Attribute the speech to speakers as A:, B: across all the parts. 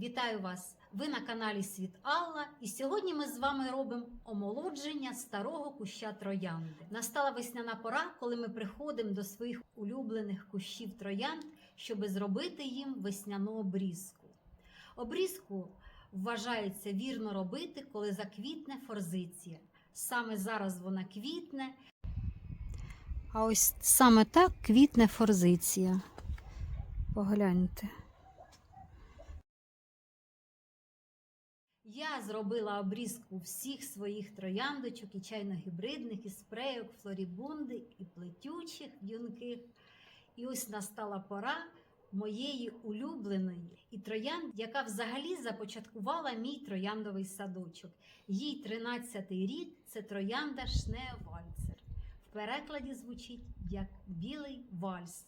A: Вітаю вас! Ви на каналі Світ Алла, і сьогодні ми з вами робимо омолодження старого куща троянди. Настала весняна пора, коли ми приходимо до своїх улюблених кущів троянд, щоб зробити їм весняну обрізку. Обрізку вважається вірно робити, коли заквітне форзиція. Саме зараз вона квітне. А ось саме так квітне форзиція. Погляньте. Я зробила обрізку всіх своїх трояндочок і чайно-гібридних, і спрейок, флорібунди, і плетючих юнких. І ось настала пора моєї улюбленої і троянд, яка взагалі започаткувала мій трояндовий садочок. Їй 13-й рік це троянда Шнеовальцер. В перекладі звучить як білий вальс.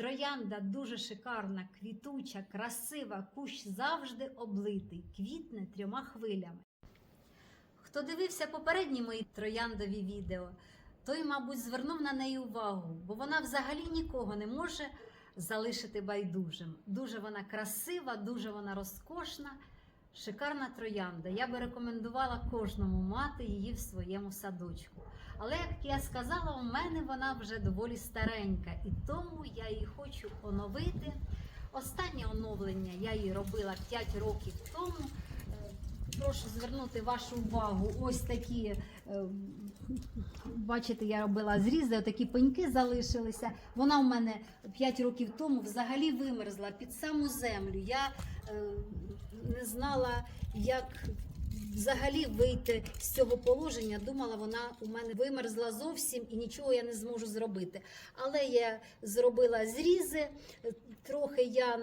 A: Троянда дуже шикарна, квітуча, красива, кущ завжди облитий, квітне трьома хвилями. Хто дивився попередні мої трояндові відео, той, мабуть, звернув на неї увагу, бо вона взагалі нікого не може залишити байдужим. Дуже вона красива, дуже вона розкошна, шикарна троянда. Я би рекомендувала кожному мати її в своєму садочку. Але, як я сказала, у мене вона вже доволі старенька, і тому я її хочу оновити. Останнє оновлення я її робила 5 років тому. Прошу звернути вашу увагу. Ось такі, е, бачите, я робила зрізи, такі пеньки залишилися. Вона у мене 5 років тому взагалі вимерзла під саму землю. Я е, не знала, як взагалі вийти з цього положення. Думала, вона у мене вимерзла зовсім і нічого я не зможу зробити. Але я зробила зрізи. Трохи я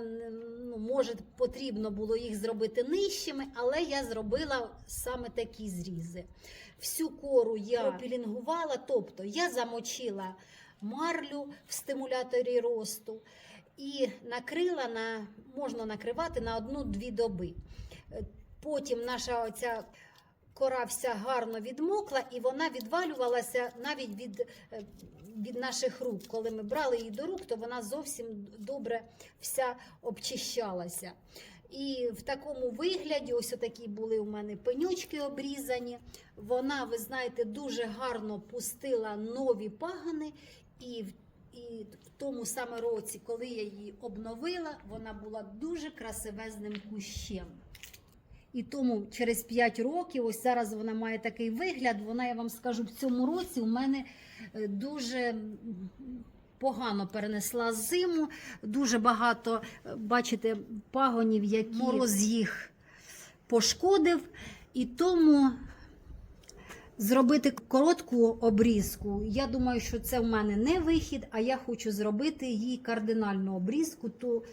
A: ну, може потрібно було їх зробити нижчими, але я зробила саме такі зрізи. Всю кору я пропілінгувала, тобто я замочила марлю в стимуляторі росту і накрила на можна накривати на одну-дві доби. Потім наша оця кора вся гарно відмокла, і вона відвалювалася навіть від, е, від наших рук. Коли ми брали її до рук, то вона зовсім добре вся обчищалася. І в такому вигляді, ось такі були у мене пенючки обрізані. Вона, ви знаєте, дуже гарно пустила нові пагани, і і в тому саме році, коли я її обновила, вона була дуже красивезним кущем. І тому через 5 років, ось зараз вона має такий вигляд. Вона, я вам скажу, в цьому році у мене е, дуже погано перенесла зиму. Дуже багато, е, бачите, пагонів, які мороз їх пошкодив. І тому зробити коротку обрізку. Я думаю, що це в мене не вихід, а я хочу зробити їй кардинальну обрізку. То,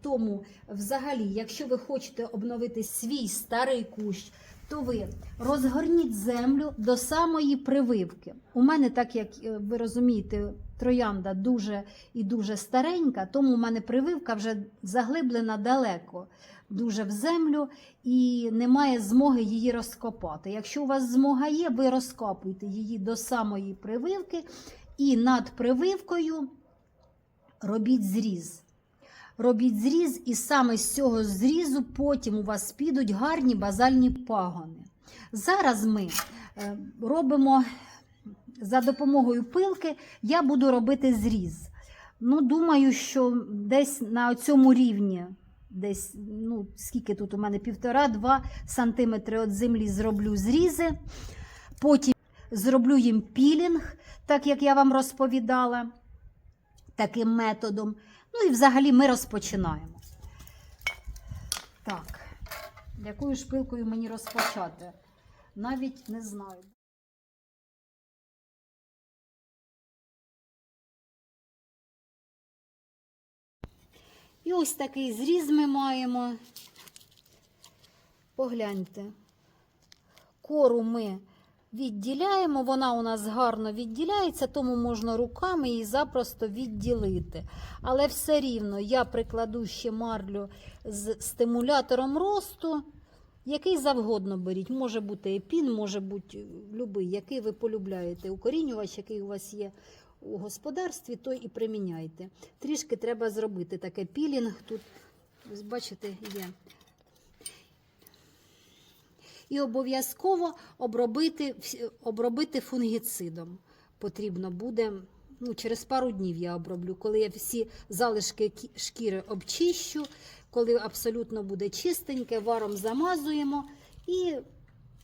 A: тому, взагалі, якщо ви хочете обновити свій старий кущ, то ви розгорніть землю до самої прививки. У мене, так як е, ви розумієте, троянда дуже і дуже старенька, тому у мене прививка вже заглиблена далеко, дуже в землю, і немає змоги її розкопати. Якщо у вас змога є, ви розкопуйте її до самої прививки, і над прививкою робіть зріз. Робіть зріз, і саме з цього зрізу потім у вас підуть гарні базальні пагони. Зараз ми е, робимо за допомогою пилки, я буду робити зріз. Ну, думаю, що десь на цьому рівні, десь, ну, скільки тут у мене півтора-два сантиметри від землі зроблю зрізи. Потім зроблю їм пілінг, так як я вам розповідала, таким методом. Ну і взагалі ми розпочинаємо. Так, якою шпилкою мені розпочати? Навіть не знаю. І ось такий зріз ми маємо. Погляньте. Кору ми відділяємо, вона у нас гарно відділяється, тому можна руками її запросто відділити. Але все рівно я прикладу ще марлю з стимулятором росту, який завгодно беріть. Може бути епін, може бути любий, який ви полюбляєте. Укорінювач, який у вас є у господарстві, той і приміняйте. Трішки треба зробити таке пілінг. Тут, бачите, є І обов'язково обробити, обробити фунгіцидом. Потрібно буде. Ну, через пару днів я оброблю, коли я всі залишки шкіри обчищу, коли абсолютно буде чистеньке, варом замазуємо і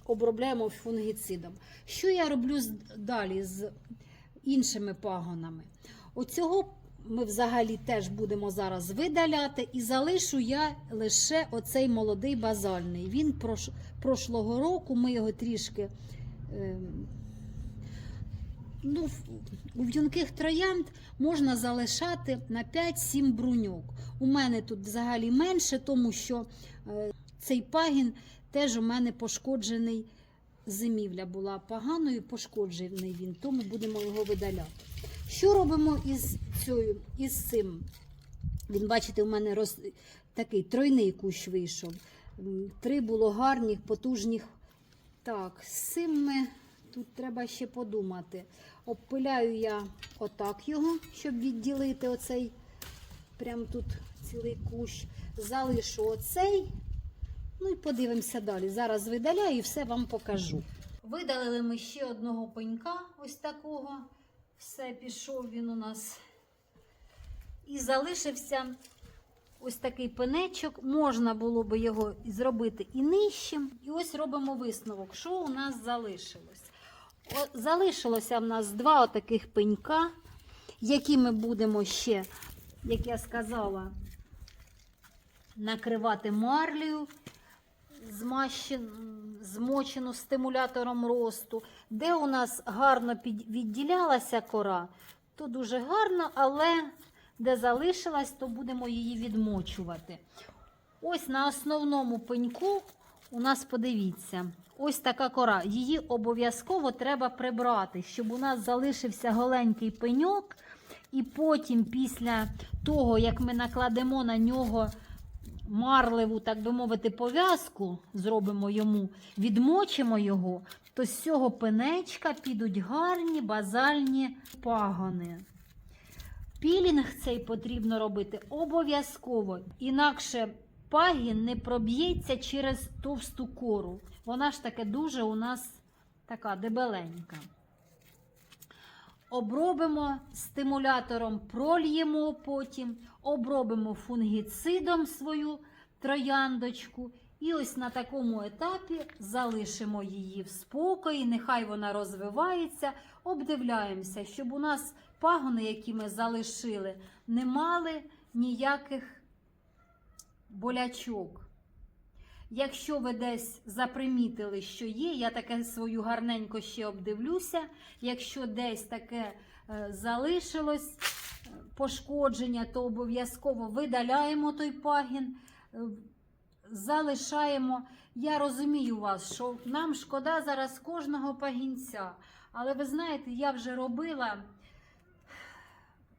A: обробляємо фунгіцидом. Що я роблю далі з іншими пагонами? Оцього ми взагалі теж будемо зараз видаляти, і залишу я лише оцей молодий базальний. Він прош, прошлого року ми його трішки. ем, Ну, у в'юнких троянд можна залишати на 5-7 бруньок. У мене тут взагалі менше, тому що е, цей пагін теж у мене пошкоджений. Зимівля була поганою, пошкоджений він, тому будемо його видаляти. Що робимо із, цією, із цим? Він, бачите, у мене роз, такий тройний кущ вийшов. Три було гарних, потужних. Так, з цим ми тут треба ще подумати. Обпиляю я отак його, щоб відділити оцей, прям тут цілий кущ. Залишу оцей. Ну і подивимося далі. Зараз видаляю і все вам покажу. Видалили ми ще одного пенька, ось такого. Все, пішов він у нас. І залишився ось такий пенечок. Можна було би його зробити і нижчим. І ось робимо висновок, що у нас залишилось. О, залишилося в нас два отаких пенька, які ми будемо ще, як я сказала, накривати марлею, змочену стимулятором росту. Де у нас гарно відділялася кора, то дуже гарно, але де залишилась, то будемо її відмочувати. Ось на основному пеньку у нас подивіться, ось така кора. Її обов'язково треба прибрати, щоб у нас залишився голенький пеньок. І потім, після того, як ми накладемо на нього марливу, так би мовити, пов'язку, зробимо йому, відмочимо його, то з цього пенечка підуть гарні базальні пагони. Пілінг цей потрібно робити обов'язково, інакше пагін не проб'ється через товсту кору. Вона ж таке дуже у нас така дебеленька. Обробимо стимулятором, прольємо потім, обробимо фунгіцидом свою трояндочку. І ось на такому етапі залишимо її в спокої, нехай вона розвивається, обдивляємося, щоб у нас пагони, які ми залишили, не мали ніяких болячок. Якщо ви десь запримітили, що є, я таке свою гарненько ще обдивлюся. Якщо десь таке е, залишилось е, пошкодження, то обов'язково видаляємо той пагін, е, залишаємо. Я розумію вас, що нам шкода зараз кожного пагінця. Але ви знаєте, я вже робила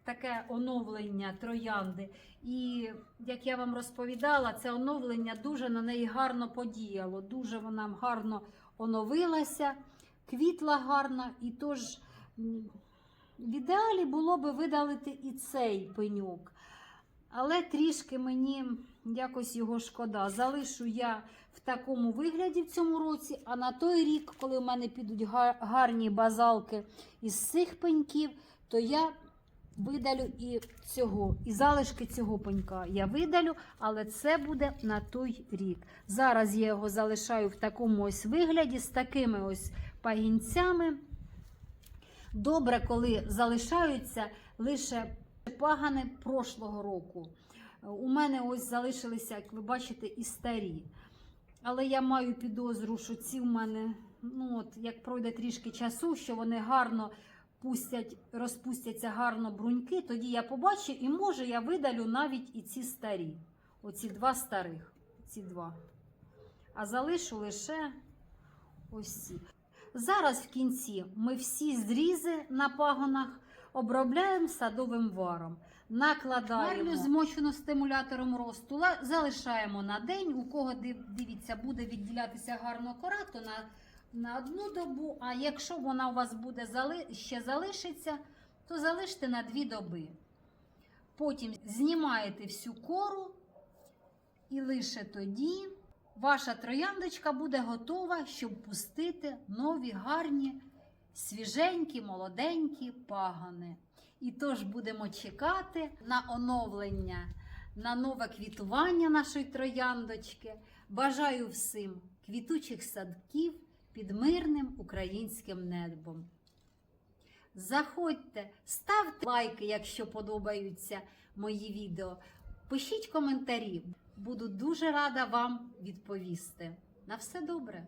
A: таке оновлення троянди. І як я вам розповідала, це оновлення дуже на неї гарно подіяло. Дуже вона гарно оновилася, квітла гарно. І тож в ідеалі було би видалити і цей пеньок. Але трішки мені якось його шкода. Залишу я в такому вигляді в цьому році, а на той рік, коли в мене підуть гарні базалки із цих пеньків, то я видалю і цього, і залишки цього пенька я видалю, але це буде на той рік. Зараз я його залишаю в такому ось вигляді, з такими ось пагінцями. Добре, коли залишаються лише пагани прошлого року. У мене ось залишилися, як ви бачите, і старі. Але я маю підозру, що ці в мене, ну от як пройде трішки часу, що вони гарно пустять, розпустяться гарно бруньки, тоді я побачу, і може я видалю навіть і ці старі. Оці два старих. Ці два. А залишу лише ось ці. Зараз в кінці ми всі зрізи на пагонах обробляємо садовим варом. Накладаємо Марлю змочену стимулятором росту, залишаємо на день. У кого дивіться, буде відділятися гарно кора, то на, на одну добу. А якщо вона у вас буде ще залишиться, то залиште на дві доби. Потім знімаєте всю кору і лише тоді ваша трояндочка буде готова, щоб пустити нові гарні, свіженькі, молоденькі пагони. І тож будемо чекати на оновлення, на нове квітування нашої трояндочки. Бажаю всім квітучих садків під мирним українським небом. Заходьте, ставте лайки, якщо подобаються мої відео. Пишіть коментарі. Буду дуже рада вам відповісти. На все добре!